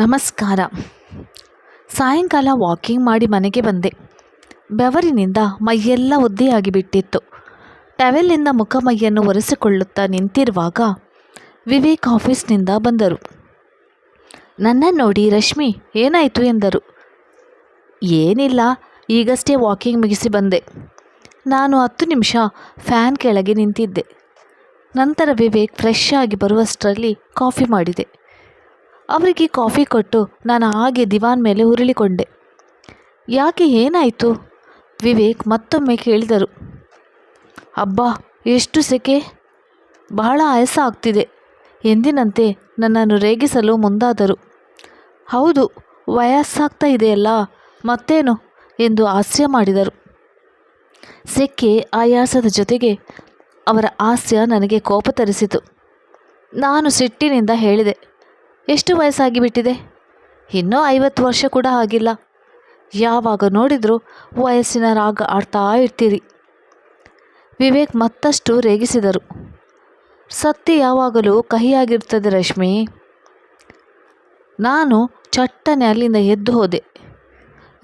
ನಮಸ್ಕಾರ. ಸಾಯಂಕಾಲ ವಾಕಿಂಗ್ ಮಾಡಿ ಮನೆಗೆ ಬಂದೆ. ಬೆವರಿನಿಂದ ಮೈಯೆಲ್ಲ ಒದ್ದೆಯಾಗಿ ಬಿಟ್ಟಿತ್ತು ಟವೆಲ್ನಿಂದ ಮುಖ ಮೈಯನ್ನು ಒರೆಸಿಕೊಳ್ಳುತ್ತಾ ನಿಂತಿರುವಾಗ ವಿವೇಕ್ ಆಫೀಸ್ನಿಂದ ಬಂದರು. ನನ್ನನ್ನು ನೋಡಿ ರಶ್ಮಿ, ಏನಾಯಿತು? ಎಂದರು. ಏನಿಲ್ಲ, ಈಗಷ್ಟೇ ವಾಕಿಂಗ್ ಮುಗಿಸಿ ಬಂದೆ. ನಾನು ಹತ್ತು ನಿಮಿಷ ಫ್ಯಾನ್ ಕೆಳಗೆ ನಿಂತಿದ್ದೆ. ನಂತರ ವಿವೇಕ್ ಫ್ರೆಶ್ ಆಗಿ ಬರುವಷ್ಟರಲ್ಲಿ ಕಾಫಿ ಮಾಡಿದೆ. ಅವರಿಗೆ ಕಾಫಿ ಕೊಟ್ಟು ನಾನು ಹಾಗೆ ದಿವಾನ್ ಮೇಲೆ ಉರುಳಿಕೊಂಡೆ. ಯಾಕೆ ಏನಾಯಿತು? ವಿವೇಕ್ ಮತ್ತೊಮ್ಮೆ ಕೇಳಿದರು. ಅಬ್ಬಾ, ಎಷ್ಟು ಸೆಕೆ? ಬಹಳ ಆಯಾಸ ಆಗ್ತಿದೆ. ಎಂದಿನಂತೆ ನನ್ನನ್ನು ರೇಗಿಸಲು ಮುಂದಾದರು. ಹೌದು ವಯಸ್ಸಾಗ್ತಾ ಇದೆಯಲ್ಲ, ಮತ್ತೇನು? ಎಂದು ಹಾಸ್ಯ ಮಾಡಿದರು. ಸೆಕೆ ಆಯಾಸದ ಜೊತೆಗೆ ಅವರ ಹಾಸ್ಯ ನನಗೆ ಕೋಪ ತರಿಸಿತು. ನಾನು ಸಿಟ್ಟಿನಿಂದ ಹೇಳಿದೆ ಎಷ್ಟು ವಯಸ್ಸಾಗಿಬಿಟ್ಟಿದೆ? ಇನ್ನೂ ಐವತ್ತು ವರ್ಷ ಕೂಡ ಆಗಿಲ್ಲ. ಯಾವಾಗ ನೋಡಿದರೂ ವಯಸ್ಸಿನ ರಾಗ ಆಡ್ತಾ ಇರ್ತೀರಿ. ವಿವೇಕ್ ಮತ್ತಷ್ಟು ರೇಗಿಸಿದರು. ಸತ್ಯ ಯಾವಾಗಲೂ ಕಹಿಯಾಗಿರ್ತದೆ ರಶ್ಮಿ. ನಾನು ಚಟ್ಟನೆ ಅಲ್ಲಿಂದ ಎದ್ದು ಹೋದೆ.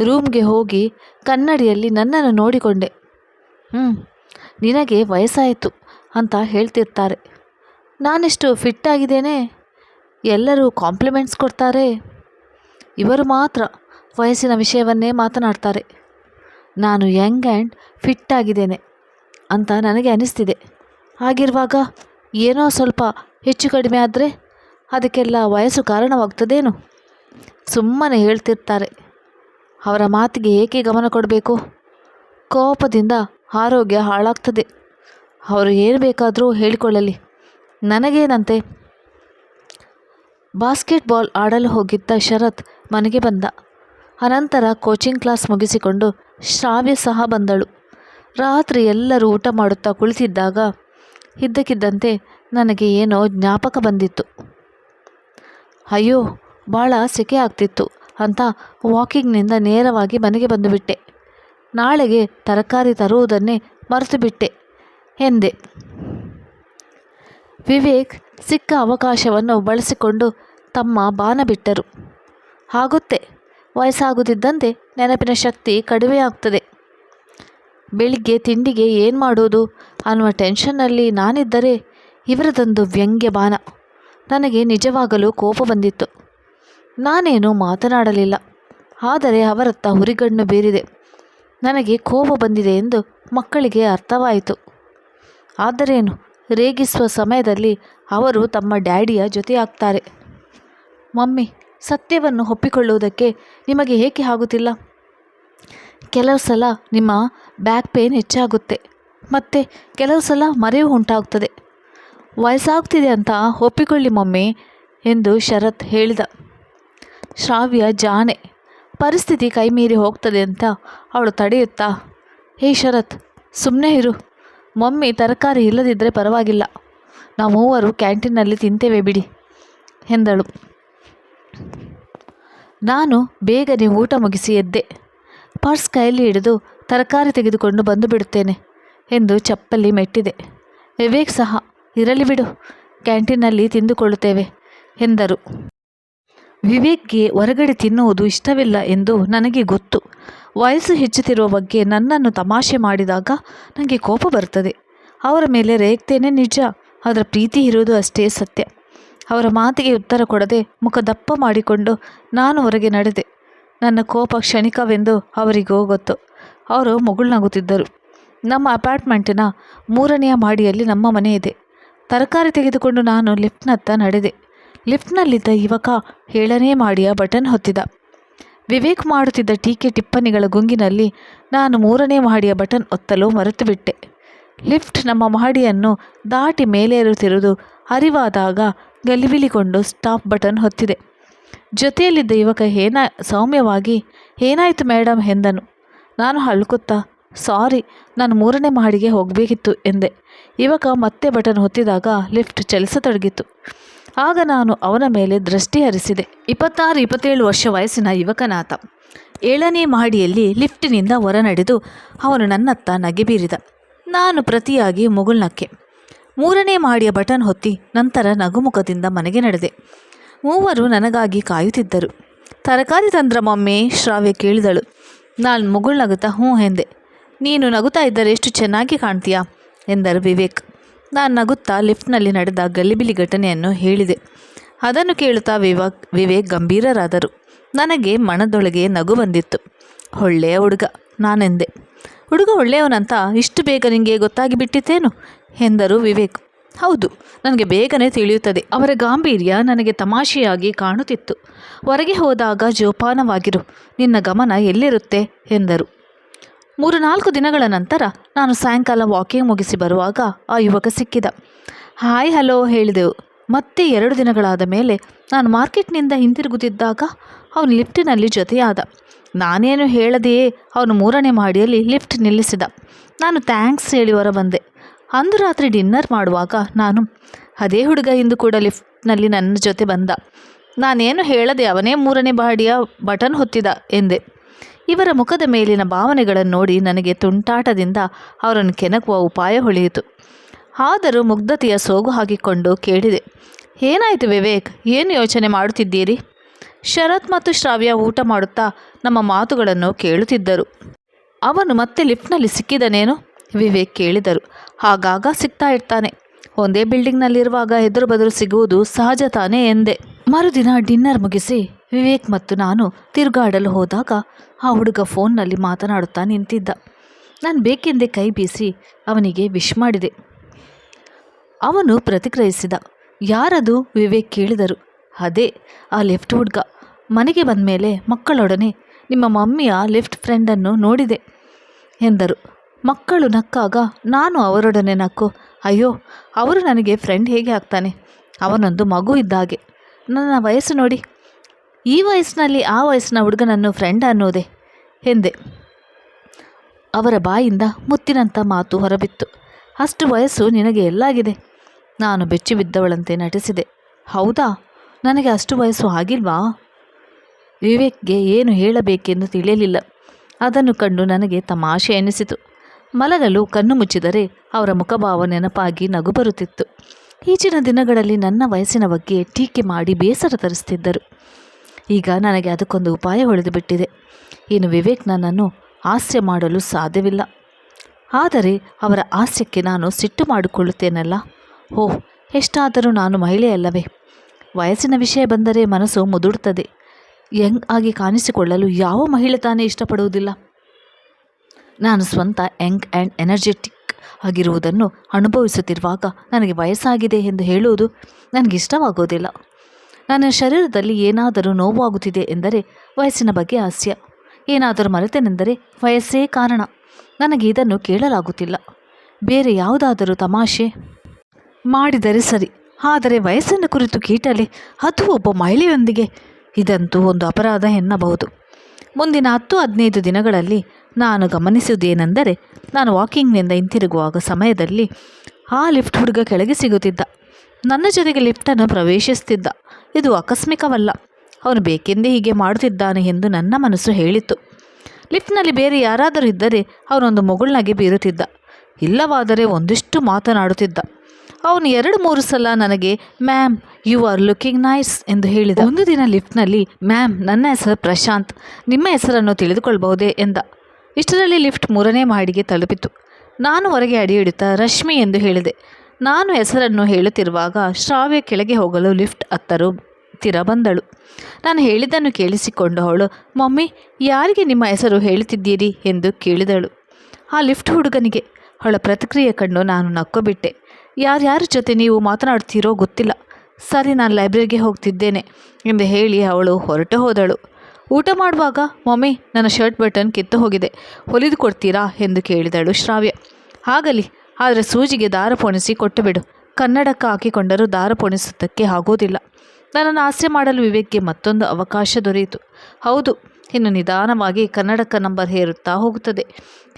ರೂಮ್ಗೆ ಹೋಗಿ ಕನ್ನಡಿಯಲ್ಲಿ ನನ್ನನ್ನು ನೋಡಿಕೊಂಡೆ. ಹ್ಞೂ ನಿನಗೆ ವಯಸ್ಸಾಯಿತು ಅಂತ ಹೇಳ್ತಿರ್ತಾರೆ. ನಾನೆಷ್ಟು ಫಿಟ್ ಆಗಿದ್ದೇನೆ ಎಲ್ಲರೂ ಕಾಂಪ್ಲಿಮೆಂಟ್ಸ್ ಕೊಡ್ತಾರೆ. ಇವರು ಮಾತ್ರ ವಯಸ್ಸಿನ ವಿಷಯವನ್ನೇ ಮಾತನಾಡ್ತಾರೆ. ನಾನು ಯಂಗ್ ಆ್ಯಂಡ್ ಫಿಟ್ ಆಗಿದ್ದೇನೆ ಅಂತ ನನಗೆ ಅನಿಸ್ತಿದೆ. ಹಾಗಿರುವಾಗ ಏನೋ ಸ್ವಲ್ಪ ಹೆಚ್ಚು ಕಡಿಮೆ ಆದರೆ ಅದಕ್ಕೆಲ್ಲ ವಯಸ್ಸು ಕಾರಣವಾಗ್ತದೇನು? ಸುಮ್ಮನೆ ಹೇಳ್ತಿರ್ತಾರೆ. ಅವರ ಮಾತಿಗೆ ಏಕೆ ಗಮನ ಕೊಡಬೇಕು? ಕೋಪದಿಂದ ಆರೋಗ್ಯ ಹಾಳಾಗ್ತದೆ. ಅವರು ಏನು ಬೇಕಾದರೂ ಹೇಳಿಕೊಳ್ಳಲಿ. ನನಗೇನಂತೆ? ಬಾಸ್ಕೆಟ್ಬಾಲ್ ಆಡಲು ಹೋಗಿದ್ದ ಶರತ್ ಮನೆಗೆ ಬಂದ. ಅನಂತರ ಕೋಚಿಂಗ್ ಕ್ಲಾಸ್ ಮುಗಿಸಿಕೊಂಡು ಶ್ರಾವ್ಯ ಸಹ ಬಂದಳು. ರಾತ್ರಿ ಎಲ್ಲರೂ ಊಟ ಮಾಡುತ್ತಾ ಕುಳಿತಿದ್ದಾಗ ಇದ್ದಕ್ಕಿದ್ದಂತೆ ನನಗೆ ಏನೋ ಜ್ಞಾಪಕ ಬಂದಿತ್ತು. ಅಯ್ಯೋ, ಭಾಳ ಸೆಕೆ ಆಗ್ತಿತ್ತು ಅಂತ ವಾಕಿಂಗ್ನಿಂದ ನೇರವಾಗಿ ಮನೆಗೆ ಬಂದುಬಿಟ್ಟೆ ನಾಳೆಗೆ ತರಕಾರಿ ತರುವುದನ್ನೇ ಮರೆತುಬಿಟ್ಟೆ ಎಂದೆ. ವಿವೇಕ್ ಸಿಕ್ಕ ಅವಕಾಶವನ್ನು ಬಳಸಿಕೊಂಡು ತಮ್ಮ ಬಾನ ಬಿಟ್ಟರು. ಆಗುತ್ತೆ, ವಯಸ್ಸಾಗುತ್ತಿದ್ದಂತೆ ನೆನಪಿನ ಶಕ್ತಿ ಕಡಿಮೆಯಾಗ್ತದೆ. ಬೆಳಿಗ್ಗೆ ತಿಂಡಿಗೆ ಏನು ಮಾಡೋದು ಅನ್ನುವ ಟೆನ್ಷನ್ನಲ್ಲಿ ನಾನಿದ್ದರೆ ಇವರದೊಂದು ವ್ಯಂಗ್ಯ ಬಾನ. ನನಗೆ ನಿಜವಾಗಲೂ ಕೋಪ ಬಂದಿತ್ತು. ನಾನೇನು ಮಾತನಾಡಲಿಲ್ಲ, ಆದರೆ ಅವರತ್ತ ಹುರಿಗಣ್ಣು ಬೀರಿದೆ. ನನಗೆ ಕೋಪ ಬಂದಿದೆ ಎಂದು ಮಕ್ಕಳಿಗೆ ಅರ್ಥವಾಯಿತು. ಆದರೇನು ರೇಗಿಸುವ ಸಮಯದಲ್ಲಿ ಅವರು ತಮ್ಮ ಡ್ಯಾಡಿಯ ಜೊತೆಯಾಗ್ತಾರೆ. ಮಮ್ಮಿ, ಸತ್ಯವನ್ನು ಒಪ್ಪಿಕೊಳ್ಳುವುದಕ್ಕೆ ನಿಮಗೆ ಏಕೆ ಆಗುತ್ತಿಲ್ಲ? ಕೆಲವು ಸಲ ನಿಮ್ಮ ಬ್ಯಾಕ್ ಪೇನ್ ಹೆಚ್ಚಾಗುತ್ತೆ, ಮತ್ತು ಕೆಲವು ಸಲ ಮರೆವು ಉಂಟಾಗ್ತದೆ ವಯಸ್ಸಾಗ್ತಿದೆ ಅಂತ ಒಪ್ಪಿಕೊಳ್ಳಿ ಮಮ್ಮಿ ಎಂದು ಶರತ್ ಹೇಳಿದ. ಶ್ರಾವ್ಯ ಜಾನೆ ಪರಿಸ್ಥಿತಿ ಕೈಮೀರಿ ಹೋಗ್ತದೆ ಅಂತ ಅವಳು ತಡೆಯುತ್ತಾ, ಹೇ ಶರತ್ ಸುಮ್ಮನೆ ಇರು. ಮಮ್ಮಿ ತರಕಾರಿ ಇಲ್ಲದಿದ್ದರೆ ಪರವಾಗಿಲ್ಲ. ನಾವು ಮೂವರು ಕ್ಯಾಂಟೀನಲ್ಲಿ ತಿಂತೇವೆ ಬಿಡಿ, ಎಂದಳು. ನಾನು ಬೇಗನೆ ಊಟ ಮುಗಿಸಿ ಎದ್ದೆ. ಪರ್ಸ್ ಕೈಯಲ್ಲಿ ಹಿಡಿದು ತರಕಾರಿ ತೆಗೆದುಕೊಂಡು ಬಂದು ಬಿಡುತ್ತೇನೆ, ಎಂದು ಚಪ್ಪಲಿ ಮೆಟ್ಟಿದೆ. ವಿವೇಕ್ ಸಹ, ಇರಲಿ ಬಿಡು ಕ್ಯಾಂಟೀನಲ್ಲಿ ತಿಂದುಕೊಳ್ಳುತ್ತೇವೆ, ಎಂದರು. ವಿವೇಕ್ಗೆ ಹೊರಗಡೆ ತಿನ್ನುವುದು ಇಷ್ಟವಿಲ್ಲ ಎಂದು ನನಗೆ ಗೊತ್ತು. ವಯಸ್ಸು ಹೆಚ್ಚುತ್ತಿರುವ ಬಗ್ಗೆ ನನ್ನನ್ನು ತಮಾಷೆ ಮಾಡಿದಾಗ ನನಗೆ ಕೋಪ ಬರ್ತದೆ ಅವರ ಮೇಲೆ ರೇಗ್ತೇನೆ ನಿಜ. ಅದರ ಪ್ರೀತಿ ಇರುವುದು ಅಷ್ಟೇ ಸತ್ಯ. ಅವರ ಮಾತಿಗೆ ಉತ್ತರ ಕೊಡದೆ ಮುಖ ದಪ್ಪ ಮಾಡಿಕೊಂಡು ನಾನು ಹೊರಗೆ ನಡೆದೆ. ನನ್ನ ಕೋಪ ಕ್ಷಣಿಕವೆಂದು ಅವರಿಗೂ ಗೊತ್ತು ಅವರು ಮುಗುಳ್ನಗುತ್ತಿದ್ದರು. ನಮ್ಮ ಅಪಾರ್ಟ್ಮೆಂಟಿನ ಮೂರನೆಯ ಮಾಡಿಯಲ್ಲಿ ನಮ್ಮ ಮನೆ ಇದೆ. ತರಕಾರಿ ತೆಗೆದುಕೊಂಡು ನಾನು ಲಿಫ್ಟ್ನತ್ತ ನಡೆದೆ. ಲಿಫ್ಟ್ನಲ್ಲಿದ್ದ ಯುವಕ ಏಳನೇ ಮಾಡಿಯ ಬಟನ್ ಹೊತ್ತಿದ. ವಿವೇಕ್ ಮಾಡುತ್ತಿದ್ದ ಟೀಕೆ ಟಿಪ್ಪಣಿಗಳ ಗುಂಗಿನಲ್ಲಿ ನಾನು ಮೂರನೇ ಮಹಡಿಯ ಬಟನ್ ಒತ್ತಲು ಮರೆತು ಬಿಟ್ಟೆ ಲಿಫ್ಟ್ ನಮ್ಮ ಮಹಡಿಯನ್ನು ದಾಟಿ ಮೇಲೇರುತ್ತಿರುವುದು ಅರಿವಾದಾಗ ಗಲಿಬಿಲಿಕೊಂಡು ಸ್ಟಾಪ್ ಬಟನ್ ಹೊತ್ತಿದೆ. ಜೊತೆಯಲ್ಲಿದ್ದ ಯುವಕ ಏನ ಸೌಮ್ಯವಾಗಿ, ಏನಾಯಿತು ಮೇಡಮ್ ಎಂದನು. ನಾನು ಹಳ್ಕುತ್ತಾ, ಸಾರಿ, ನಾನು ಮೂರನೇ ಮಹಡಿಗೆ ಹೋಗಬೇಕಿತ್ತು ಎಂದೆ. ಯುವಕ ಮತ್ತೆ ಬಟನ್ ಹೊತ್ತಿದಾಗ ಲಿಫ್ಟ್ ಚಲಿಸತೊಡಗಿತು ಆಗ ನಾನು ಅವನ ಮೇಲೆ ದೃಷ್ಟಿ ಹರಿಸಿದೆ. ಇಪ್ಪತ್ತಾರು, ಇಪ್ಪತ್ತೇಳು ವರ್ಷ ವಯಸ್ಸಿನ ಯುವಕನಾತ ಏಳನೇ ಮಹಡಿಯಲ್ಲಿ ಲಿಫ್ಟಿನಿಂದ ಹೊರನಡೆದು ಅವನು ನನ್ನತ್ತ ನಗೆ ಬೀರಿದ. ನಾನು ಪ್ರತಿಯಾಗಿ ಮುಗುಳ್ನಕ್ಕೆ. ಮೂರನೇ ಮಾಡಿಯ ಬಟನ್ ಹೊತ್ತಿ ನಂತರ ನಗುಮುಖದಿಂದ ಮನೆಗೆ ನಡೆದೆ. ಮೂವರು ನನಗಾಗಿ ಕಾಯುತ್ತಿದ್ದರು. ತರಕಾರಿ ತಂದ್ರ ಮೊಮ್ಮೆ ಶ್ರಾವ್ಯ ಕೇಳಿದಳು. ನಾನು ಮುಗುಳು ನಗುತ್ತಾ ಹ್ಞೂ ಎಂದೆ. ನೀನು ನಗುತ್ತಾ ಇದ್ದರೆ ಎಷ್ಟು ಚೆನ್ನಾಗಿ ಕಾಣ್ತೀಯಾ? ಎಂದರು ವಿವೇಕ್. ನಾನು ನಗುತ್ತಾ ಲಿಫ್ಟ್ನಲ್ಲಿ ನಡೆದ ಗಲ್ಲಿಬಿಲಿ ಘಟನೆಯನ್ನು ಹೇಳಿದೆ. ಅದನ್ನು ಕೇಳುತ್ತಾ ವಿವಾಕ್, ವಿವೇಕ್ ಗಂಭೀರರಾದರು. ನನಗೆ ಮನದೊಳಗೆ ನಗು ಬಂದಿತ್ತು. ಒಳ್ಳೆಯ ಹುಡುಗ, ನಾನೆಂದೆ. ಹುಡುಗ ಒಳ್ಳೆಯವನಂತ ಇಷ್ಟು ಬೇಗ ನಿಮಗೆ ಗೊತ್ತಾಗಿ ಬಿಟ್ಟಿತ್ತೇನು ಎಂದರು ವಿವೇಕ್. ಹೌದು, ನನಗೆ ಬೇಗನೆ ತಿಳಿಯುತ್ತದೆ. ಅವರ ಗಾಂಭೀರ್ಯ ನನಗೆ ತಮಾಷೆಯಾಗಿ ಕಾಣುತ್ತಿತ್ತು. ಹೊರಗೆ ಹೋದಾಗ, ಜೋಪಾನವಾಗಿರು. ನಿನ್ನ ಗಮನ ಎಲ್ಲಿರುತ್ತೆ? ಎಂದರು. ಮೂರು ನಾಲ್ಕು ದಿನಗಳ ನಂತರ ನಾನು ಸಾಯಂಕಾಲ ವಾಕಿಂಗ್ ಮುಗಿಸಿ ಬರುವಾಗ ಆ ಯುವಕ ಸಿಕ್ಕಿದ. ಹಾಯ್, ಹಲೋ, ಹೇಳಿದೆವು. ಮತ್ತೆ ಎರಡು ದಿನಗಳಾದ ಮೇಲೆ ನಾನು ಮಾರ್ಕೆಟ್ನಿಂದ ಹಿಂತಿರುಗುತ್ತಿದ್ದಾಗ ಅವನು ಲಿಫ್ಟಿನಲ್ಲಿ ಜೊತೆಯಾದ. ನಾನೇನು ಹೇಳದೆಯೇ ಅವನು ಮೂರನೇ ಮಹಡಿಯಲ್ಲಿ ಲಿಫ್ಟ್ ನಿಲ್ಲಿಸಿದ. ನಾನು ಥ್ಯಾಂಕ್ಸ್ ಹೇಳಿ ಹೊರ ಬಂದೆ ಅಂದು ರಾತ್ರಿ ಡಿನ್ನರ್ ಮಾಡುವಾಗ ನಾನು ಅದೇ ಹುಡುಗ ಇಂದು ಕೂಡ ಲಿಫ್ಟ್ನಲ್ಲಿ ನನ್ನ ಜೊತೆ ಬಂದ. ನಾನೇನು ಹೇಳದೆ ಅವನೇ ಮೂರನೇ ಬಾಡಿಯ ಬಟನ್ ಹೊತ್ತಿದ ಎಂದೆ. ಇವರ ಮುಖದ ಮೇಲಿನ ಭಾವನೆಗಳನ್ನು ನೋಡಿ ನನಗೆ ತುಂಟಾಟದಿಂದ ಅವರನ್ನು ಕೆಣಕುವ ಉಪಾಯ ಹೊಳೆಯಿತು. ಆದರೂ ಮುಗ್ಧತೆಯ ಸೋಗು ಹಾಕಿಕೊಂಡು ಕೇಳಿದೆ, ಏನಾಯಿತು ವಿವೇಕ್? ಏನು ಯೋಚನೆ ಮಾಡುತ್ತಿದ್ದೀರಿ? ಶರತ್ ಮತ್ತು ಶ್ರಾವ್ಯ ಊಟ ಮಾಡುತ್ತಾ ನಮ್ಮ ಮಾತುಗಳನ್ನು ಕೇಳುತ್ತಿದ್ದರು. ಅವನು ಮತ್ತೆ ಲಿಫ್ಟ್ನಲ್ಲಿ ಸಿಕ್ಕಿದನೇನು? ವಿವೇಕ್ ಕೇಳಿದರು. ಆಗಾಗ ಸಿಗ್ತಾ ಇರ್ತಾನೆ. ಒಂದೇ ಬಿಲ್ಡಿಂಗ್ನಲ್ಲಿರುವಾಗ ಎದುರು ಬದುರು ಸಿಗುವುದು ಸಹಜ ತಾನೇ ಎಂದೆ. ಮರುದಿನ ಡಿನ್ನರ್ ಮುಗಿಸಿ ವಿವೇಕ್ ಮತ್ತು ನಾನು ತಿರುಗಾಡಲು ಹೋದಾಗ ಆ ಹುಡುಗ ಫೋನ್ನಲ್ಲಿ ಮಾತನಾಡುತ್ತಾ ನಿಂತಿದ್ದ. ನಾನು ಬೇಕೆಂದೇ ಕೈ ಬೀಸಿ ಅವನಿಗೆ ವಿಶ್ ಮಾಡಿದೆ. ಅವನು ಪ್ರತಿಕ್ರಿಯಿಸಿದ. ಯಾರದು? ವಿವೇಕ್ ಕೇಳಿದರು. ಅದೇ, ಆ ಲೆಫ್ಟ್ ಹುಡುಗ. ಮನೆಗೆ ಬಂದ ಮೇಲೆ ಮಕ್ಕಳೊಡನೆ ನಿಮ್ಮ ಮಮ್ಮಿಯ ಲೆಫ್ಟ್ ಫ್ರೆಂಡನ್ನು ನೋಡಿದೆ ಎಂದರು. ಮಕ್ಕಳು ನಕ್ಕಾಗ, ನಾನು ಅವರೊಡನೆ ನಕ್ಕು. ಅಯ್ಯೋ, ಅವರು ನನಗೆ ಫ್ರೆಂಡ್ ಹೇಗೆ ಆಗ್ತಾನೆ? ಅವನೊಂದು ಮಗು ಇದ್ದ ಹಾಗೆ ನನ್ನ ವಯಸ್ಸು ನೋಡಿ. ಈ ವಯಸ್ಸಿನಲ್ಲಿ ಆ ವಯಸ್ಸಿನ ಹುಡುಗನನ್ನು ಫ್ರೆಂಡ್ ಅನ್ನೋದೆ ಎಂದೆ. ಅವರ ಬಾಯಿಂದ ಮುತ್ತಿನಂಥ ಮಾತು ಹೊರಬಿತ್ತು. ಅಷ್ಟು ವಯಸ್ಸು ನಿನಗೆ ಎಲ್ಲಾಗಿದೆ. ನಾನು ಬೆಚ್ಚಿ ಬಿದ್ದವಳಂತೆ ನಟಿಸಿದೆ. ಹೌದಾ? ನನಗೆ ಅಷ್ಟು ವಯಸ್ಸು ಆಗಿಲ್ವಾ? ವಿವೇಕ್ಗೆ ಏನು ಹೇಳಬೇಕೆಂದು ತಿಳಿಯಲಿಲ್ಲ. ಅದನ್ನು ಕಂಡು ನನಗೆ ತಮಾಷೆ ಎನಿಸಿತು. ಮಲಗಲು ಕಣ್ಣು ಮುಚ್ಚಿದರೆ ಅವರ ಮುಖಭಾವ ನೆನಪಾಗಿ ನಗು ಬರುತ್ತಿತ್ತು. ಈಚಿನ ದಿನಗಳಲ್ಲಿ ನನ್ನ ವಯಸ್ಸಿನ ಬಗ್ಗೆ ಟೀಕೆ ಮಾಡಿ ಬೇಸರ ತರಿಸ್ತಿದ್ದರು ಈಗ ನನಗೆ ಅದಕ್ಕೊಂದು ಉಪಾಯ ಹೊಳೆದು ಬಿಟ್ಟಿದೆ ಇನ್ನು ವಿವೇಕ್ ನನ್ನನ್ನು ಹಾಸ್ಯ ಮಾಡಲು ಸಾಧ್ಯವಿಲ್ಲ. ಆದರೆ ಅವರ ಹಾಸ್ಯಕ್ಕೆ ನಾನು ಸಿಟ್ಟು ಮಾಡಿಕೊಳ್ಳುತ್ತೇನಲ್ಲ? ಓಹ್, ಎಷ್ಟಾದರೂ ನಾನು ಮಹಿಳೆಯಲ್ಲವೇ ವಯಸ್ಸಿನ ವಿಷಯ ಬಂದರೆ ಮನಸ್ಸು ಮುದುಡುತ್ತದೆ ಯಂಗ್ ಆಗಿ ಕಾಣಿಸಿಕೊಳ್ಳಲು ಯಾವ ಮಹಿಳೆ ತಾನೇ ಇಷ್ಟಪಡುವುದಿಲ್ಲ? ನಾನು ಸ್ವಂತ ಯಂಗ್ ಆ್ಯಂಡ್ ಎನರ್ಜೆಟಿಕ್ ಆಗಿರುವುದನ್ನು ಅನುಭವಿಸುತ್ತಿರುವಾಗ ನನಗೆ ವಯಸ್ಸಾಗಿದೆ ಎಂದು ಹೇಳುವುದು ನನಗೆ ಇಷ್ಟವಾಗೋದಿಲ್ಲ ನನ್ನ ಶರೀರದಲ್ಲಿ ಏನಾದರೂ ನೋವಾಗುತ್ತಿದೆ ಎಂದರೆ ವಯಸ್ಸಿನ ಬಗ್ಗೆ ಹಾಸ್ಯ. ಏನಾದರೂ ಮರೆತೇನೆಂದರೆ ವಯಸ್ಸೇ ಕಾರಣ. ನನಗೆ ಇದನ್ನು ಕೇಳಲಾಗುತ್ತಿಲ್ಲ. ಬೇರೆ ಯಾವುದಾದರೂ ತಮಾಷೆ? ಮಾಡಿದರೆ ಸರಿ. ಆದರೆ ವಯಸ್ಸನ್ನು ಕುರಿತು ಕೀಟಲೆ ಅದು ಒಬ್ಬ ಮಹಿಳೆಯೊಂದಿಗೆ ಇದಂತೂ ಒಂದು ಅಪರಾಧ ಎನ್ನಬಹುದು. ಮುಂದಿನ ಹತ್ತು ಹದಿನೈದು ದಿನಗಳಲ್ಲಿ ನಾನು ಗಮನಿಸುವುದೇನೆಂದರೆ ನಾನು ವಾಕಿಂಗ್ನಿಂದ ಹಿಂತಿರುಗುವಾಗ ಸಮಯದಲ್ಲಿ ಆ ಲಿಫ್ಟ್ ಹುಡುಗ ಕೆಳಗೆ ಸಿಗುತ್ತಿದ್ದ. ನನ್ನ ಜೊತೆಗೆ ಲಿಫ್ಟನ್ನು ಪ್ರವೇಶಿಸುತ್ತಿದ್ದ ಇದು ಆಕಸ್ಮಿಕವಲ್ಲ. ಅವನು ಬೇಕೆಂದೇ ಹೀಗೆ ಮಾಡುತ್ತಿದ್ದಾನೆ ಎಂದು ನನ್ನ ಮನಸ್ಸು ಹೇಳಿತ್ತು. ಲಿಫ್ಟ್ನಲ್ಲಿ ಬೇರೆ ಯಾರಾದರೂ ಇದ್ದರೆ ಅವನೊಂದು ಮುಗುಳ್ನಾಗೆ ಬೀರುತ್ತಿದ್ದ. ಇಲ್ಲವಾದರೆ ಒಂದಿಷ್ಟು ಮಾತನಾಡುತ್ತಿದ್ದ. ಅವನು ಎರಡು ಮೂರು ಸಲ ನನಗೆ, ma'am you are looking nice ಎಂದು ಹೇಳಿದ. ಒಂದು ದಿನ ಲಿಫ್ಟ್ನಲ್ಲಿ, ಮ್ಯಾಮ್, ನನ್ನ ಹೆಸರು ಪ್ರಶಾಂತ್. ನಿಮ್ಮ ಹೆಸರನ್ನು ತಿಳಿದುಕೊಳ್ಬಹುದೇ? ಎಂದ. ಇಷ್ಟರಲ್ಲಿ ಲಿಫ್ಟ್ ಮೂರನೇ ಮಹಡಿಗೆ ತಲುಪಿತು. ನಾನು ಹೊರಗೆ ಅಡಿಯಿಡುತ್ತಾ ರಶ್ಮಿ ಎಂದು ಹೇಳಿದೆ. ನಾನು ಹೆಸರನ್ನು ಹೇಳುತ್ತಿರುವಾಗ, ಶ್ರಾವ್ಯ ಕೆಳಗೆ ಹೋಗಲು ಲಿಫ್ಟ್ ಹತ್ತರು ತಿರ ಬಂದಳು. ನಾನು ಹೇಳಿದ್ದನ್ನು ಕೇಳಿಸಿಕೊಂಡು ಅವಳು, ಮಮ್ಮಿ, ಯಾರಿಗೆ ನಿಮ್ಮ ಹೆಸರು ಹೇಳುತ್ತಿದ್ದೀರಿ? ಎಂದು ಕೇಳಿದಳು. ಆ ಲಿಫ್ಟ್ ಹುಡುಗನಿಗೆ, ಅವಳ ಪ್ರತಿಕ್ರಿಯೆ ಕಂಡು ನಾನು ನಕ್ಕೋಬಿಟ್ಟೆ ಯಾರ್ಯಾರ ಜೊತೆ ನೀವು ಮಾತನಾಡ್ತೀರೋ ಗೊತ್ತಿಲ್ಲ. ಸರಿ, ನಾನು ಲೈಬ್ರರಿಗೆ ಹೋಗ್ತಿದ್ದೇನೆ ಎಂದು ಹೇಳಿ ಅವಳು ಹೊರಟು ಹೋದಳು. ಊಟ ಮಾಡುವಾಗ, ಮಮ್ಮಿ, ನನ್ನ ಶರ್ಟ್ ಬಟನ್ ಕಿತ್ತು ಹೋಗಿದೆ. ಹೊಲಿದು ಕೊಡ್ತೀರಾ? ಎಂದು ಕೇಳಿದಳು ಶ್ರಾವ್ಯ. ಆಗಲಿ ಆದರೆ ಸೂಜಿಗೆ ದಾರ ಪೋಣಿಸಿ ಕೊಟ್ಟುಬಿಡು. ಕನ್ನಡಕ್ಕೆ ಹಾಕಿಕೊಂಡರೂ ದಾರ ಪೋಣಿಸುವುದಕ್ಕೆ ಆಗೋದಿಲ್ಲ. ನನ್ನನ್ನು ಆಸೆ ಮಾಡಲು ವಿವೇಕ್ಗೆ ಮತ್ತೊಂದು ಅವಕಾಶ ದೊರೆಯಿತು. ಹೌದು, ಇನ್ನು ನಿಧಾನವಾಗಿ ಕನ್ನಡಕ ನಂಬರ್ ಹೇರುತ್ತಾ ಹೋಗುತ್ತದೆ,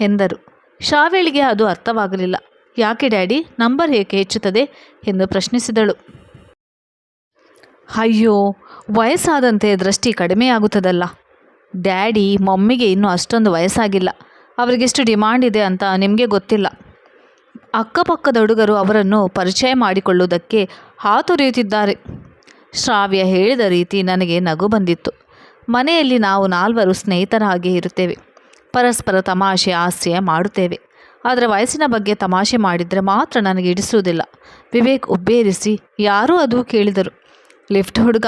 ಎಂದರು. ಶ್ರಾವ್ಯಳಿಗೆ ಅದು ಅರ್ಥವಾಗಲಿಲ್ಲ. ಯಾಕೆ ಡ್ಯಾಡಿ? ನಂಬರ್ ಏಕೆ ಹೆಚ್ಚುತ್ತದೆ? ಎಂದು ಪ್ರಶ್ನಿಸಿದಳು. ಅಯ್ಯೋ, ವಯಸ್ಸಾದಂತೆ ದೃಷ್ಟಿ ಕಡಿಮೆಯಾಗುತ್ತದಲ್ಲ ಡ್ಯಾಡಿ, ಮಮ್ಮಿಗೆ ಇನ್ನೂ ಅಷ್ಟೊಂದು ವಯಸ್ಸಾಗಿಲ್ಲ. ಅವರಿಗೆಷ್ಟು ಡಿಮಾಂಡ್ ಇದೆ ಅಂತ ನಿಮಗೆ ಗೊತ್ತಿಲ್ಲ. ಅಕ್ಕಪಕ್ಕದ ಹುಡುಗರು ಅವರನ್ನು ಪರಿಚಯ ಮಾಡಿಕೊಳ್ಳುವುದಕ್ಕೆ ಹಾತೊರೆಯುತ್ತಿದ್ದಾರೆ ಶ್ರಾವ್ಯ ಹೇಳಿದ ರೀತಿ ನನಗೆ ನಗು ಬಂದಿತ್ತು. ಮನೆಯಲ್ಲಿ ನಾವು ನಾಲ್ವರು ಸ್ನೇಹಿತರ ಹಾಗೆ ಇರುತ್ತೇವೆ. ಪರಸ್ಪರ ತಮಾಷೆ ಆಶ್ರಯ ಮಾಡುತ್ತೇವೆ. ಆದರೆ ವಯಸ್ಸಿನ ಬಗ್ಗೆ ತಮಾಷೆ ಮಾಡಿದರೆ ಮಾತ್ರ ನನಗೆ ಇಡಿಸುವುದಿಲ್ಲ ವಿವೇಕ್ ಉಬ್ಬೇರಿಸಿ, ಯಾರೂ ಅದು? ಕೇಳಿದರು. ಲಿಫ್ಟ್ ಹುಡುಗ.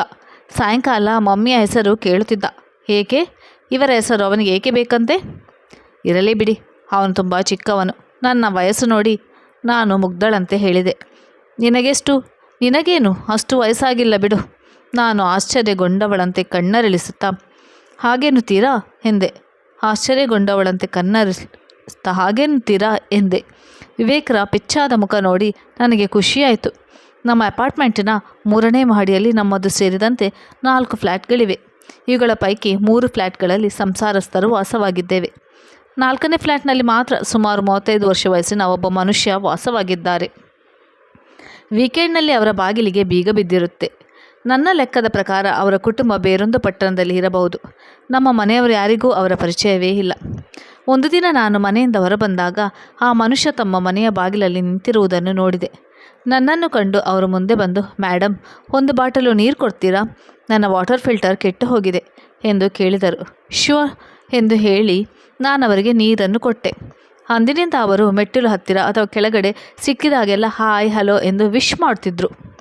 ಸಾಯಂಕಾಲ ಮಮ್ಮಿಯ ಹೆಸರು ಕೇಳುತ್ತಿದ್ದ. ಏಕೆ? ಇವರ ಹೆಸರು ಅವನಿಗೆ ಏಕೆ ಬೇಕಂತೆ? ಇರಲಿ ಬಿಡಿ, ಅವನು ತುಂಬ ಚಿಕ್ಕವನು. ನನ್ನ ವಯಸ್ಸು ನೋಡಿ ನಾನು ಮುಗ್ದಳಂತೆ ಹೇಳಿದೆ. ನಿನಗೆಷ್ಟು? ನಿನಗೇನು? ಅಷ್ಟು ವಯಸ್ಸಾಗಿಲ್ಲ ಬಿಡು. ನಾನು ಆಶ್ಚರ್ಯಗೊಂಡವಳಂತೆ ಕಣ್ಣರಳಿಸುತ್ತಾ ಹಾಗೇನುತ್ತೀರಾ ಎಂದೆ. ಆಶ್ಚರ್ಯಗೊಂಡವಳಂತೆ ಕಣ್ಣರಳಿಸ್ತಾ ಹಾಗೇನುತ್ತೀರಾ ಎಂದೆ. ವಿವೇಕ್ರ ಪಿಚ್ಚಾದ ಮುಖ ನೋಡಿ ನನಗೆ ಖುಷಿಯಾಯಿತು. ನಮ್ಮ ಅಪಾರ್ಟ್ಮೆಂಟಿನ ಮೂರನೇ ಮಹಡಿಯಲ್ಲಿ ನಮ್ಮದು ಸೇರಿದಂತೆ ನಾಲ್ಕು ಫ್ಲ್ಯಾಟ್ಗಳಿವೆ. ಇವುಗಳ ಪೈಕಿ ಮೂರು ಫ್ಲ್ಯಾಟ್ಗಳಲ್ಲಿ ಸಂಸಾರಸ್ಥರು ವಾಸವಾಗಿದ್ದೇವೆ. ನಾಲ್ಕನೇ ಫ್ಲ್ಯಾಟ್ನಲ್ಲಿ ಮಾತ್ರ ಸುಮಾರು ಮೂವತ್ತೈದು ವರ್ಷ ವಯಸ್ಸಿನ ಒಬ್ಬ ಮನುಷ್ಯ ವಾಸವಾಗಿದ್ದಾರೆ. ವೀಕೆಂಡ್ನಲ್ಲಿ ಅವರ ಬಾಗಿಲಿಗೆ ಬೀಗ ಬಿದ್ದಿರುತ್ತೆ. ನನ್ನ ಲೆಕ್ಕದ ಪ್ರಕಾರ ಅವರ ಕುಟುಂಬ ಬೇರೊಂದು ಪಟ್ಟಣದಲ್ಲಿ ಇರಬಹುದು. ನಮ್ಮ ಮನೆಯವರು ಯಾರಿಗೂ ಅವರ ಪರಿಚಯವೇ ಇಲ್ಲ. ಒಂದು ದಿನ ನಾನು ಮನೆಯಿಂದ ಹೊರಬಂದಾಗ ಆ ಮನುಷ್ಯ ತಮ್ಮ ಮನೆಯ ಬಾಗಿಲಲ್ಲಿ ನಿಂತಿರುವುದನ್ನು ನೋಡಿದೆ. ನನ್ನನ್ನು ಕಂಡು ಅವರು ಮುಂದೆ ಬಂದು ಮೇಡಮ್ ಒಂದು ಬಾಟಲು ನೀರು ಕೊಡ್ತೀರಾ? ನನ್ನ ವಾಟರ್ ಫಿಲ್ಟರ್ ಕೆಟ್ಟು ಹೋಗಿದೆ ಎಂದು ಕೇಳಿದರು. ಶ್ಯೂರ್ ಎಂದು ಹೇಳಿ ನಾನು ಅವರಿಗೆ ನೀರನ್ನು ಕೊಟ್ಟೆ. ಅಂದಿನಿಂದ ಅವರು ಮೆಟ್ಟಿಲು ಹತ್ತಿರ ಅಥವಾ ಕೆಳಗಡೆ ಸಿಕ್ಕಿದಾಗೆಲ್ಲ ಹಾಯ್, ಹಲೋ ಎಂದು ವಿಶ್ ಮಾಡ್ತಿದ್ರು.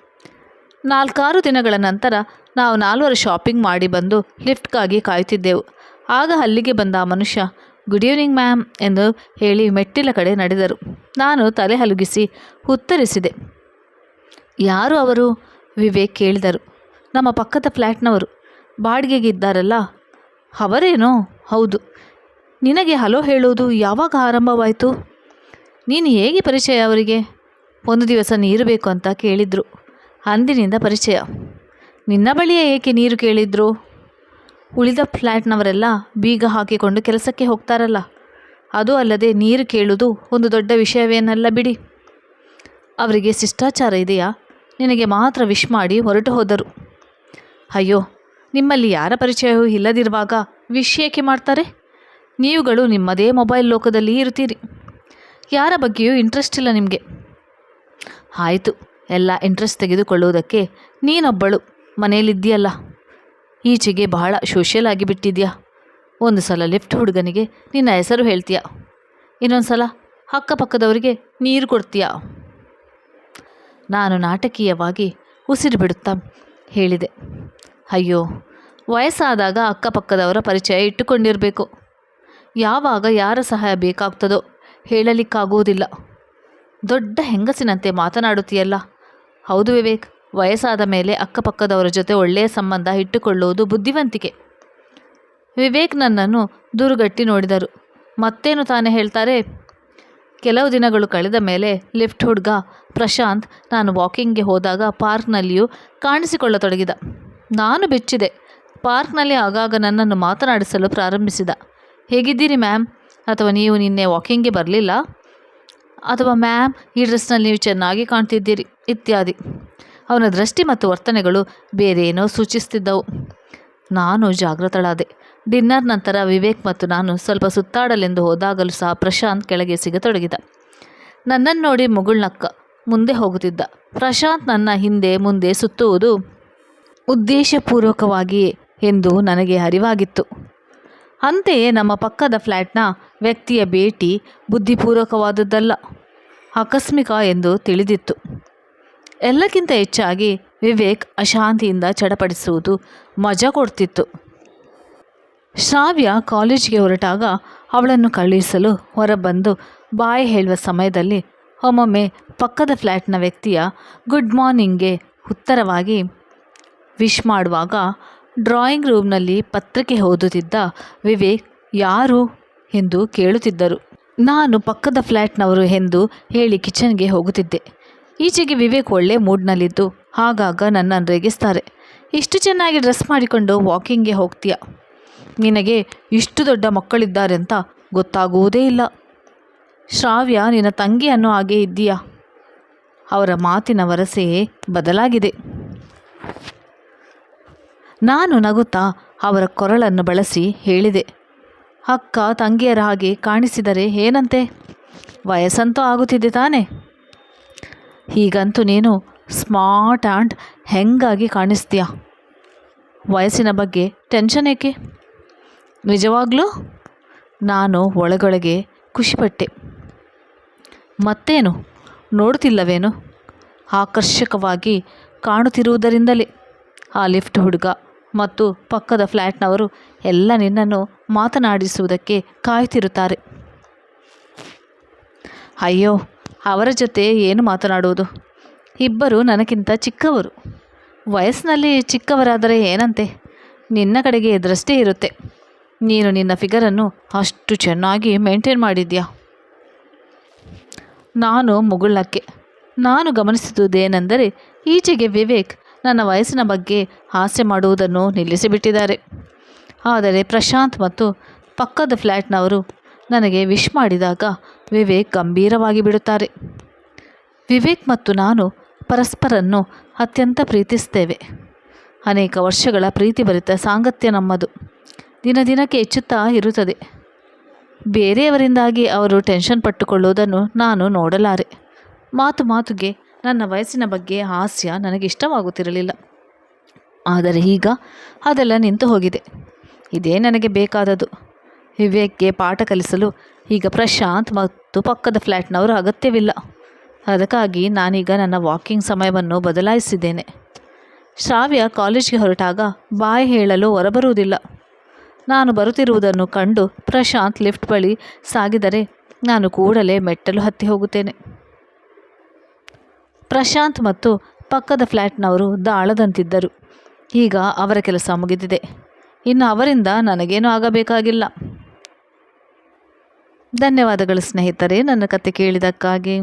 ನಾಲ್ಕಾರು ದಿನಗಳ ನಂತರ ನಾವು ನಾಲ್ವರು ಶಾಪಿಂಗ್ ಮಾಡಿ ಬಂದು ಲಿಫ್ಟ್ಗಾಗಿ ಕಾಯುತ್ತಿದ್ದೆವು. ಆಗ ಅಲ್ಲಿಗೆ ಬಂದ ಮನುಷ್ಯ, ಗುಡ್ ಈವ್ನಿಂಗ್ ಮ್ಯಾಮ್ ಎಂದು ಹೇಳಿ ಮೆಟ್ಟಿಲ ಕಡೆ ನಡೆದರು. ನಾನು ತಲೆ ಹಲುಗಿಸಿ ಉತ್ತರಿಸಿದೆ. ಯಾರು ಅವರು? ವಿವೇಕ್ ಕೇಳಿದರು. ನಮ್ಮ ಪಕ್ಕದ ಫ್ಲ್ಯಾಟ್ನವರು ಬಾಡಿಗೆಗಿದ್ದಾರಲ್ಲ ಅವರೇನೋ? ಹೌದು. ನಿನಗೆ ಹಲೋ ಹೇಳುವುದು ಯಾವಾಗ ಆರಂಭವಾಯಿತು? ನೀನು ಹೇಗೆ ಪರಿಚಯ ಅವರಿಗೆ? ಒಂದು ದಿವಸ ನೀರು ಬೇಕು ಅಂತ ಕೇಳಿದರು. ಅಂದಿನಿಂದ ಪರಿಚಯ. ನಿನ್ನ ಬಳಿಯೇ ಏಕೆ ನೀರು ಕೇಳಿದ್ರು? ಉಳಿದ ಫ್ಲ್ಯಾಟ್ನವರೆಲ್ಲ ಬೀಗ ಹಾಕಿಕೊಂಡು ಕೆಲಸಕ್ಕೆ ಹೋಗ್ತಾರಲ್ಲ. ಅದು ಅಲ್ಲದೆ ನೀರು ಕೇಳುವುದು ಒಂದು ದೊಡ್ಡ ವಿಷಯವೇನಲ್ಲ ಬಿಡಿ. ಅವರಿಗೆ ಶಿಷ್ಟಾಚಾರ ಇದೆಯಾ? ನಿನಗೆ ಮಾತ್ರ ವಿಶ್ ಮಾಡಿ ಹೊರಟು ಹೋದರು. ಅಯ್ಯೋ, ನಿಮ್ಮಲ್ಲಿ ಯಾರ ಪರಿಚಯವೂ ಇಲ್ಲದಿರುವಾಗ ವಿಶ್ ಏಕೆ ಮಾಡ್ತಾರೆ? ನೀವುಗಳು ನಿಮ್ಮದೇ ಮೊಬೈಲ್ ಲೋಕದಲ್ಲಿ ಇರ್ತೀರಿ ಯಾರ ಬಗ್ಗೆಯೂ ಇಂಟ್ರೆಸ್ಟ್ ಇಲ್ಲ ನಿಮಗೆ. ಆಯಿತು ಎಲ್ಲ ಇಂಟ್ರೆಸ್ಟ್ ತೆಗೆದುಕೊಳ್ಳುವುದಕ್ಕೆ ನೀನೊಬ್ಬಳು. ಮನೆಯಲ್ಲಿದ್ದೀಯಲ್ಲ ಈಚೆಗೆ ಬಹಳ ಸೋಷಿಯಲ್ ಆಗಿ ಬಿಟ್ಟಿದ್ಯಾ ಒಂದು ಸಲ ಲಿಫ್ಟ್ ಹುಡುಗನಿಗೆ ನಿನ್ನ ಹೆಸರು ಹೇಳ್ತೀಯ? ಇನ್ನೊಂದು ಸಲ ಅಕ್ಕಪಕ್ಕದವರಿಗೆ ನೀರು ಕೊಡ್ತೀಯಾ? ನಾನು ನಾಟಕೀಯವಾಗಿ ಉಸಿರು ಬಿಡುತ್ತಾ ಹೇಳಿದೆ. ಅಯ್ಯೋ, ವಯಸ್ಸಾದಾಗ ಅಕ್ಕಪಕ್ಕದವರ ಪರಿಚಯ ಇಟ್ಟುಕೊಂಡಿರಬೇಕು. ಯಾವಾಗ ಯಾರ ಸಹಾಯ ಬೇಕಾಗ್ತದೋ ಹೇಳಲಿಕ್ಕಾಗುವುದಿಲ್ಲ. ದೊಡ್ಡ ಹೆಂಗಸಿನಂತೆ ಮಾತನಾಡುತ್ತೀಯಲ್ಲ. ಹೌದು ವಿವೇಕ್, ವಯಸ್ಸಾದ ಮೇಲೆ ಅಕ್ಕಪಕ್ಕದವರ ಜೊತೆ ಒಳ್ಳೆಯ ಸಂಬಂಧ ಇಟ್ಟುಕೊಳ್ಳುವುದು ಬುದ್ಧಿವಂತಿಕೆ. ವಿವೇಕ್ ನನ್ನನ್ನು ದುರುಗಟ್ಟಿ ನೋಡಿದರು. ಮತ್ತೇನು ತಾನೇ ಹೇಳ್ತಾರೆ? ಕೆಲವು ದಿನಗಳು ಕಳೆದ ಮೇಲೆ ಲಿಫ್ಟ್ ಹುಡುಗ ಪ್ರಶಾಂತ್ ನಾನು ವಾಕಿಂಗ್ಗೆ ಹೋದಾಗ ಪಾರ್ಕ್ನಲ್ಲಿಯೂ ಕಾಣಿಸಿಕೊಳ್ಳತೊಡಗಿದ. ನಾನು ಬೆಚ್ಚಿದೆ. ಪಾರ್ಕ್ನಲ್ಲಿ ಆಗಾಗ ನನ್ನನ್ನು ಮಾತನಾಡಿಸಲು ಪ್ರಾರಂಭಿಸಿದ. ಹೇಗಿದ್ದೀರಿ ಮ್ಯಾಮ್? ಅಥವಾ ನೀವು ನಿನ್ನೆ ವಾಕಿಂಗ್ಗೆ ಬರಲಿಲ್ಲ? ಅಥವಾ ಮ್ಯಾಮ್, ಈ ಡ್ರೆಸ್ನಲ್ಲಿ ನೀವು ಚೆನ್ನಾಗಿ ಕಾಣ್ತಿದ್ದೀರಿ? ಇತ್ಯಾದಿ. ಅವನ ದೃಷ್ಟಿ ಮತ್ತು ವರ್ತನೆಗಳು ಬೇರೇನೋ ಸೂಚಿಸುತ್ತಿದ್ದವು ನಾನು ಜಾಗೃತಳಾದೆ ಡಿನ್ನರ್ ನಂತರ ವಿವೇಕ್ ಮತ್ತು ನಾನು ಸ್ವಲ್ಪ ಸುತ್ತಾಡಲೆಂದು ಹೋದಾಗಲೂ ಸಹ ಪ್ರಶಾಂತ್ ಕೆಳಗೆ ಸಿಗತೊಡಗಿದ. ನನ್ನನ್ನು ನೋಡಿ ಮುಗುಳ್ನಕ್ಕ, ಮುಂದೆ ಹೋಗುತ್ತಿದ್ದ. ಪ್ರಶಾಂತ್ ನನ್ನ ಹಿಂದೆ ಮುಂದೆ ಸುತ್ತುವುದು ಉದ್ದೇಶಪೂರ್ವಕವಾಗಿಯೇ ಎಂದು ನನಗೆ ಅರಿವಾಗಿತ್ತು. ಅಂತೆಯೇ ನಮ್ಮ ಪಕ್ಕದ ಫ್ಲ್ಯಾಟ್ನ ವ್ಯಕ್ತಿಯ ಭೇಟಿ ಬುದ್ಧಿಪೂರ್ವಕವಾದದ್ದಲ್ಲ, ಆಕಸ್ಮಿಕ ಎಂದು ತಿಳಿದಿತ್ತು. ಎಲ್ಲಕ್ಕಿಂತ ಹೆಚ್ಚಾಗಿ ವಿವೇಕ್ ಅಶಾಂತಿಯಿಂದ ಚಡಪಡಿಸುವುದು ಮಜಾ ಕೊಡ್ತಿತ್ತು. ಶ್ರಾವ್ಯ ಕಾಲೇಜಿಗೆ ಹೊರಟಾಗ ಅವಳನ್ನು ಕಳುಹಿಸಲು ಹೊರಬಂದು ಬಾಯಿ ಹೇಳುವ ಸಮಯದಲ್ಲಿ ಒಮ್ಮೊಮ್ಮೆ ಪಕ್ಕದ ಫ್ಲ್ಯಾಟ್ನ ವ್ಯಕ್ತಿಯ ಗುಡ್ ಮಾರ್ನಿಂಗ್ಗೆ ಉತ್ತರವಾಗಿ ವಿಶ್ ಮಾಡುವಾಗ ಡ್ರಾಯಿಂಗ್ ರೂಮ್ನಲ್ಲಿ ಪತ್ರಿಕೆ ಓದುತ್ತಿದ್ದ ವಿವೇಕ್ ಯಾರು? ಎಂದು ಕೇಳುತ್ತಿದ್ದರು. ನಾನು ಪಕ್ಕದ ಫ್ಲ್ಯಾಟ್ನವರು ಎಂದು ಹೇಳಿ ಕಿಚನ್ಗೆ ಹೋಗುತ್ತಿದ್ದೆ. ಈಚೆಗೆ ವಿವೇಕ್ ಒಳ್ಳೆ ಮೂಡ್ನಲ್ಲಿದ್ದು ಆಗಾಗ ನನ್ನನ್ನು ರೇಗಿಸ್ತಾರೆ. ಇಷ್ಟು ಚೆನ್ನಾಗಿ ಡ್ರೆಸ್ ಮಾಡಿಕೊಂಡು ವಾಕಿಂಗ್ಗೆ ಹೋಗ್ತೀಯ? ನಿನಗೆ ಇಷ್ಟು ದೊಡ್ಡ ಮಕ್ಕಳಿದ್ದಾರೆ ಅಂತ ಗೊತ್ತಾಗುವುದೇ ಇಲ್ಲ. ಶ್ರಾವ್ಯ, ನಿನ್ನ ತಂಗಿ ಹಾಗೆ ಇದ್ದೀಯಾ? ಅವರ ಮಾತಿನ ವರಸೆಯೇ ಬದಲಾಗಿದೆ. ನಾನು ನಗುತ್ತಾ ಅವರ ಕೊರಳನ್ನು ಬಳಸಿ ಹೇಳಿದೆ. ಅಕ್ಕ, ತಂಗಿಯರ ಹಾಗೆ ಕಾಣಿಸಿದರೆ ಏನಂತೆ? ವಯಸ್ಸಂತೂ ಆಗುತ್ತಿದೆ ತಾನೆ? ಹೀಗಂತೂ ನೀನು ಸ್ಮಾರ್ಟ್ ಆ್ಯಂಡ್ ಹೆಂಗಾಗಿ ಕಾಣಿಸ್ತೀಯ? ವಯಸ್ಸಿನ ಬಗ್ಗೆ ಟೆನ್ಷನ್ ಏಕೆ? ನಿಜವಾಗ್ಲೂ? ನಾನು ಒಳಗೊಳಗೆ ಖುಷಿಪಟ್ಟೆ. ಮತ್ತೇನು? ನೋಡ್ತಿಲ್ಲವೇನು? ಆಕರ್ಷಕವಾಗಿ ಕಾಣುತ್ತಿರುವುದರಿಂದಲೇ. ಆ ಲಿಫ್ಟ್ ಹುಡುಗ ಮತ್ತು ಪಕ್ಕದ ಫ್ಲ್ಯಾಟ್ನವರು ಎಲ್ಲ ನಿನ್ನನ್ನು ಮಾತನಾಡಿಸುವುದಕ್ಕೆ ಕಾಯ್ತಿರುತ್ತಾರೆ. ಅಯ್ಯೋ ಅವರ ಜೊತೆ ಏನು ಮಾತನಾಡುವುದು? ಇಬ್ಬರು ನನಗಿಂತ ಚಿಕ್ಕವರು. ವಯಸ್ಸಿನಲ್ಲಿ ಚಿಕ್ಕವರಾದರೆ ಏನಂತೆ? ನಿನ್ನ ಕಡೆಗೆ ದೃಷ್ಟಿ ಇರುತ್ತೆ. ನೀನು ನಿನ್ನ ಫಿಗರನ್ನು ಅಷ್ಟು ಚೆನ್ನಾಗಿ ಮೇಂಟೈನ್ ಮಾಡಿದ್ಯಾ ನಾನು ಮುಗುಳಕ್ಕೆ ನಾನು ಗಮನಿಸಿದುದೇನೆಂದರೆ ಈಚೆಗೆ ವಿವೇಕ್ ನನ್ನ ವಯಸ್ಸಿನ ಬಗ್ಗೆ ಹಾಸ್ಯ ಮಾಡುವುದನ್ನು ನಿಲ್ಲಿಸಿಬಿಟ್ಟಿದ್ದಾರೆ. ಆದರೆ ಪ್ರಶಾಂತ್ ಮತ್ತು ಪಕ್ಕದ ಫ್ಲ್ಯಾಟ್ನವರು ನನಗೆ ವಿಶ್ ಮಾಡಿದಾಗ ವಿವೇಕ್ ಗಂಭೀರವಾಗಿ ಬಿಡುತ್ತಾರೆ. ವಿವೇಕ್ ಮತ್ತು ನಾನು ಪರಸ್ಪರನ್ನು ಅತ್ಯಂತ ಪ್ರೀತಿಸ್ತೇವೆ ಅನೇಕ ವರ್ಷಗಳ ಪ್ರೀತಿಭರಿತ ಸಾಂಗತ್ಯ ನಮ್ಮದು. ದಿನ ದಿನಕ್ಕೆ ಹೆಚ್ಚುತ್ತಾ ಇರುತ್ತದೆ. ಬೇರೆಯವರಿಂದಾಗಿ ಅವರು ಟೆನ್ಷನ್ ಪಟ್ಟುಕೊಳ್ಳುವುದನ್ನು ನಾನು ನೋಡಲಾರೆ. ಮಾತು ಮಾತುಗೆ ನನ್ನ ವಯಸ್ಸಿನ ಬಗ್ಗೆ ಹಾಸ್ಯ ನನಗೆ ಇಷ್ಟವಾಗುತ್ತಿರಲಿಲ್ಲ. ಆದರೆ ಈಗ ಅದೆಲ್ಲ ನಿಂತು ಹೋಗಿದೆ ಇದೇ ನನಗೆ ಬೇಕಾದದು ವಿವೇಕ್ಗೆ ಪಾಠ ಕಲಿಸಲು ಈಗ ಪ್ರಶಾಂತ್ ಮತ್ತು ಪಕ್ಕದ ಫ್ಲ್ಯಾಟ್ನವರು ಅಗತ್ಯವಿಲ್ಲ. ಅದಕ್ಕಾಗಿ ನಾನೀಗ ನನ್ನ ವಾಕಿಂಗ್ ಸಮಯವನ್ನು ಬದಲಾಯಿಸಿದ್ದೇನೆ. ಶ್ರಾವ್ಯ ಕಾಲೇಜ್ಗೆ ಹೊರಟಾಗ ಬಾಯಿ ಹೇಳಲು ಹೊರಬರುವುದಿಲ್ಲ. ನಾನು ಬರುತ್ತಿರುವುದನ್ನು ಕಂಡು ಪ್ರಶಾಂತ್ ಲಿಫ್ಟ್ ಬಳಿ ಸಾಗಿದರೆ ನಾನು ಕೂಡಲೇ ಮೆಟ್ಟಲು ಹತ್ತಿ ಹೋಗುತ್ತೇನೆ. ಪ್ರಶಾಂತ್ ಮತ್ತು ಪಕ್ಕದ ಫ್ಲ್ಯಾಟ್ನವರು ದಾಳದಂತಿದ್ದರು. ಈಗ ಅವರ ಕೆಲಸ ಮುಗಿದಿದೆ. ಇನ್ನು ಅವರಿಂದ ನನಗೇನೂ ಆಗಬೇಕಾಗಿಲ್ಲ. ಧನ್ಯವಾದಗಳು ಸ್ನೇಹಿತರೆ. ನನ್ನ ಕತೆ ಕೇಳಿದ್ದಕ್ಕಾಗಿ